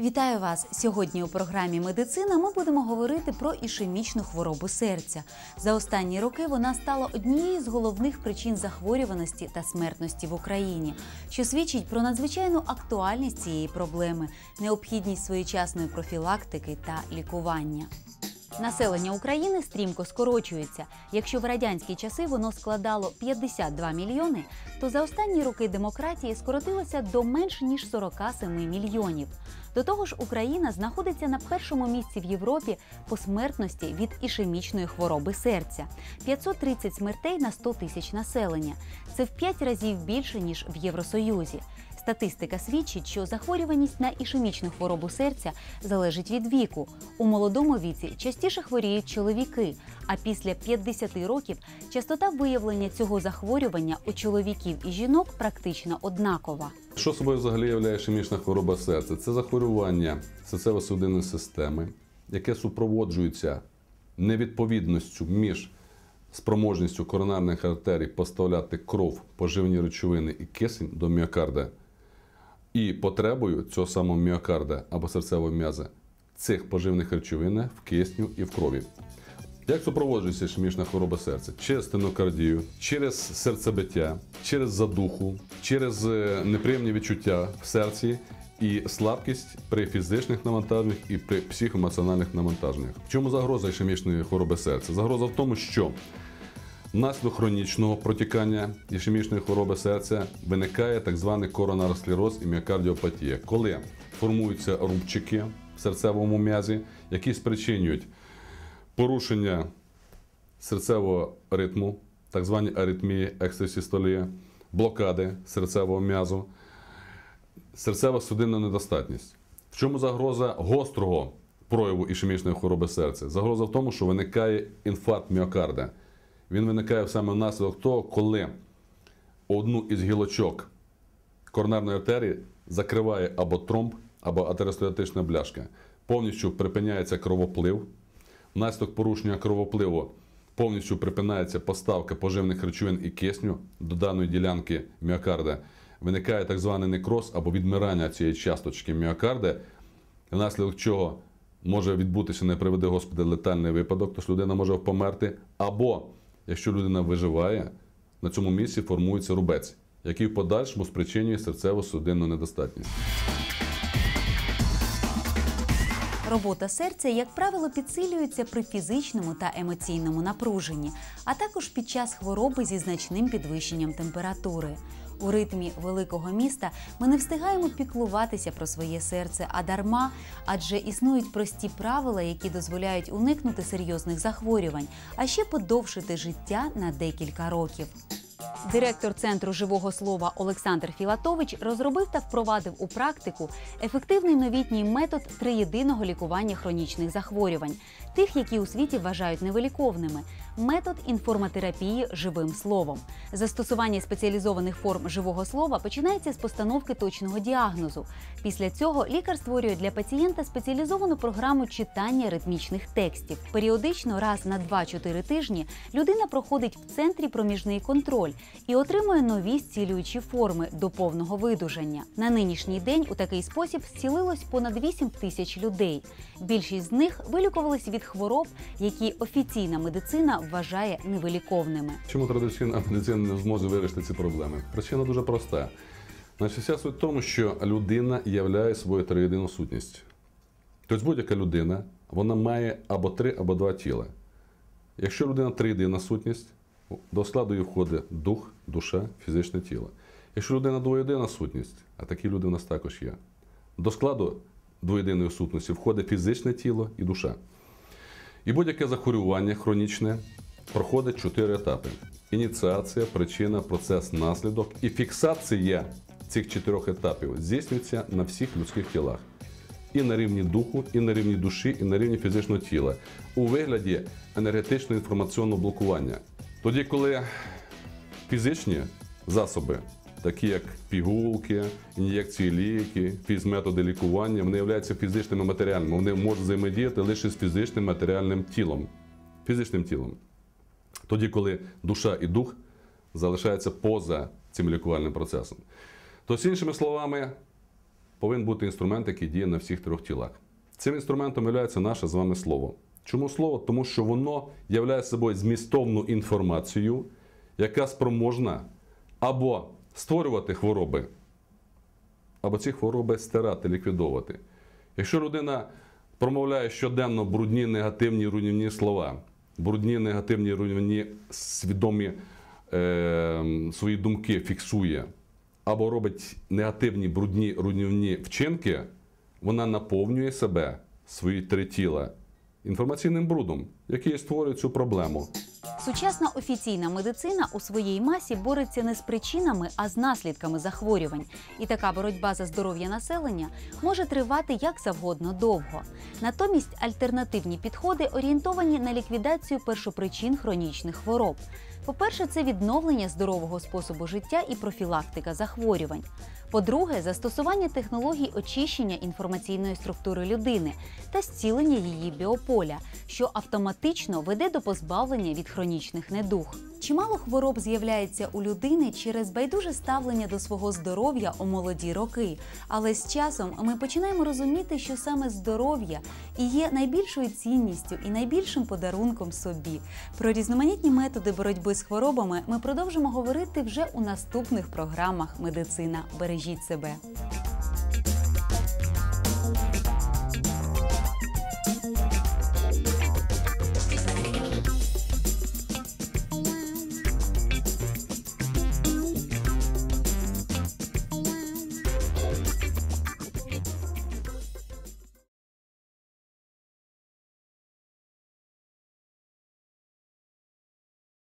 Вітаю вас! Сьогодні у програмі Медицина ми будемо говорити про ішемічну хворобу серця. За останні роки вона стала однією з головних причин захворюваності та смертності в Україні, що свідчить про надзвичайну актуальність цієї проблеми, необхідність своєчасної профілактики та лікування. Населення України стрімко скорочується. Якщо в радянські часи воно складало 52 мільйони, то за останні роки демократії скоротилося до менш ніж 47 мільйонів. До того ж, Україна знаходиться на першому місці в Європі по смертності від ішемічної хвороби серця 530 смертей на 100 тисяч населення. Це в 5 разів більше ніж в Євросоюзі. Статистика свідчить, що захворюваність на ішемічну хворобу серця залежить від віку. У молодому віці частіше хворіють чоловіки, а після 50 років частота виявлення цього захворювання у чоловіків і жінок практично однакова. Що собою взагалі являє ішемічна хвороба серця? Це захворювання серцево-судинної системи, яке супроводжується невідповідністю між спроможністю коронарних артерій поставляти кров, поживні речовини і кисень до міокарда, і потребою цього самого міокарда або серцевого м'яза цих поживних речовин в кисню і в крові. Як супроводжується ішемічна хвороба серця? Через стенокардію, через серцебиття, через задуху, через е, неприємні відчуття в серці і слабкість при фізичних навантаженнях і при психоемоціональних навантаженнях. В чому загроза ішемічної хвороби серця? Загроза в тому, що Внаслідок хронічного протікання ішемічної хвороби серця виникає так званий коронаросклероз і міокардіопатія, коли формуються рубчики в серцевому м'язі, які спричинюють порушення серцевого ритму, так звані аритмії, екстрасістолії, блокади серцевого м'язу, серцева судинна недостатність. В чому загроза гострого прояву ішемічної хвороби серця? Загроза в тому, що виникає інфаркт міокарда. Він виникає саме внаслідок того, коли одну із гілочок коронарної артерії закриває або тромб, або атеросклеротична бляшка. Повністю припиняється кровоплив. Внаслідок порушення кровопливу повністю припинається поставка поживних речовин і кисню до даної ділянки міокарда. Виникає так званий некроз або відмирання цієї часточки міокарда, внаслідок чого може відбутися, не приведе Господи, летальний випадок, тож людина може померти. Або, якщо людина виживає, на цьому місці формується рубець, який в подальшому спричинює серцево-судинну недостатність. Робота серця, як правило, підсилюється при фізичному та емоційному напруженні, а також під час хвороби зі значним підвищенням температури. У ритмі великого міста ми не встигаємо піклуватися про своє серце, а дарма, адже існують прості правила, які дозволяють уникнути серйозних захворювань, а ще подовшити життя на декілька років. Директор центру живого слова Олександр Філатович розробив та впровадив у практику ефективний новітній метод триєдиного лікування хронічних захворювань, тих, які у світі вважають невиліковними. Метод інформатерапії живим словом. Застосування спеціалізованих форм живого слова починається з постановки точного діагнозу. Після цього лікар створює для пацієнта спеціалізовану програму читання ритмічних текстів. Періодично, раз на 2-4 тижні, людина проходить в центрі проміжний контроль і отримує нові зцілюючі форми до повного видужання. На нинішній день у такий спосіб зцілилось понад 8 тисяч людей. Більшість з них вилікувались від хвороб, які офіційна медицина вважає невиліковними. Чому традиційна медицина не зможе вирішити ці проблеми? Причина дуже проста. Значить, вся суть в тому, що людина являє собою триєдину сутність. Тобто будь-яка людина вона має або три, або два тіла. Якщо людина триєдина сутність, до складу її входить дух, душа, фізичне тіло. Якщо людина двоєдина сутність, а такі люди в нас також є, до складу двоєдиної сутності входить фізичне тіло і душа. І будь-яке захворювання хронічне проходить чотири етапи: ініціація, причина, процес, наслідок і фіксація цих чотирьох етапів здійснюється на всіх людських тілах. І на рівні духу, і на рівні душі, і на рівні фізичного тіла у вигляді енергетичного інформаційного блокування. Тоді, коли фізичні засоби, такі як пігулки, ін'єкції ліки, фізметоди лікування, вони являються фізичними матеріальними. Вони можуть взаємодіяти лише з фізичним матеріальним тілом. Фізичним тілом. Тоді, коли душа і дух залишаються поза цим лікувальним процесом. То, з іншими словами, повинен бути інструмент, який діє на всіх трьох тілах. Цим інструментом є наше з вами слово. Чому слово? Тому що воно являє собою змістовну інформацію, яка спроможна або створювати хвороби, або ці хвороби стирати, ліквідовувати. Якщо людина промовляє щоденно брудні, негативні, руйнівні слова, брудні, негативні, руйнівні, свідомі е, свої думки фіксує, або робить негативні, брудні, руйнівні вчинки, вона наповнює себе, свої три тіла, інформаційним брудом, який створює цю проблему. Сучасна офіційна медицина у своїй масі бореться не з причинами, а з наслідками захворювань. І така боротьба за здоров'я населення може тривати як завгодно довго. Натомість альтернативні підходи орієнтовані на ліквідацію першопричин хронічних хвороб. По-перше, це відновлення здорового способу життя і профілактика захворювань. По-друге, застосування технологій очищення інформаційної структури людини та зцілення її біополя, що автоматично веде до позбавлення від хронічних недуг. Чимало хвороб з'являється у людини через байдуже ставлення до свого здоров'я у молоді роки. Але з часом ми починаємо розуміти, що саме здоров'я і є найбільшою цінністю і найбільшим подарунком собі. Про різноманітні методи боротьби з хворобами ми продовжимо говорити вже у наступних програмах Медицина. Бережіть себе.